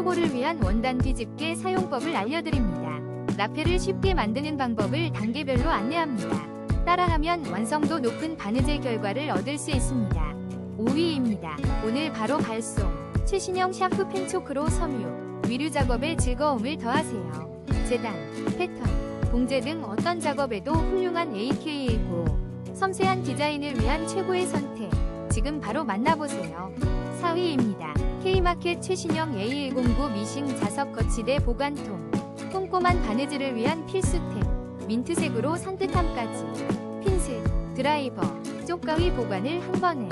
초보를 위한 원단 뒤집개 사용법을 알려드립니다. 나페를 쉽게 만드는 방법을 단계별로 안내합니다. 따라하면 완성도 높은 바느질 결과를 얻을 수 있습니다. 5위입니다. 오늘 바로 발송. 최신형 샤프 펜초크로 섬유. 위류 작업에 즐거움을 더하세요. 재단, 패턴, 봉제 등 어떤 작업에도 훌륭한 AK이고 섬세한 디자인을 위한 최고의 선택. 지금 바로 만나보세요. 4위입니다. K마켓 최신형 A109 미싱 자석 거치대 보관통. 꼼꼼한 바느질을 위한 필수템. 민트색으로 산뜻함까지. 핀셋, 드라이버, 쪽가위 보관을 한 번에.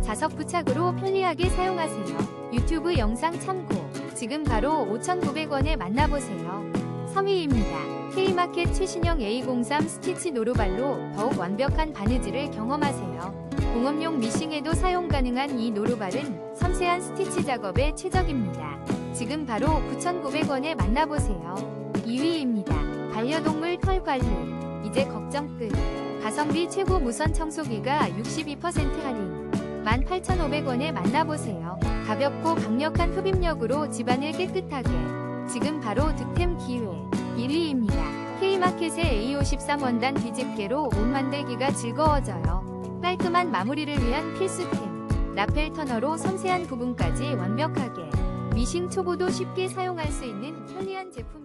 자석 부착으로 편리하게 사용하세요. 유튜브 영상 참고. 지금 바로 5,900원에 만나보세요. 3위입니다. K마켓 최신형 A03 스티치 노루발로 더욱 완벽한 바느질을 경험하세요. 공업용 미싱에도 사용 가능한 이 노루발은 섬세한 스티치 작업에 최적입니다. 지금 바로 9,900원에 만나보세요. 2위입니다. 반려동물 털 관리. 이제 걱정 끝. 가성비 최고 무선 청소기가 62% 할인. 18,500원에 만나보세요. 가볍고 강력한 흡입력으로 집안을 깨끗하게. 지금 바로 득템 기회. 1위입니다. K마켓의 A53 원단 뒤집개로 옷 만들기가 즐거워져요. 깔끔한 마무리를 위한 필수템. 라펠 터너로 섬세한 부분까지 완벽하게. 미싱 초보도 쉽게 사용할 수 있는 편리한 제품.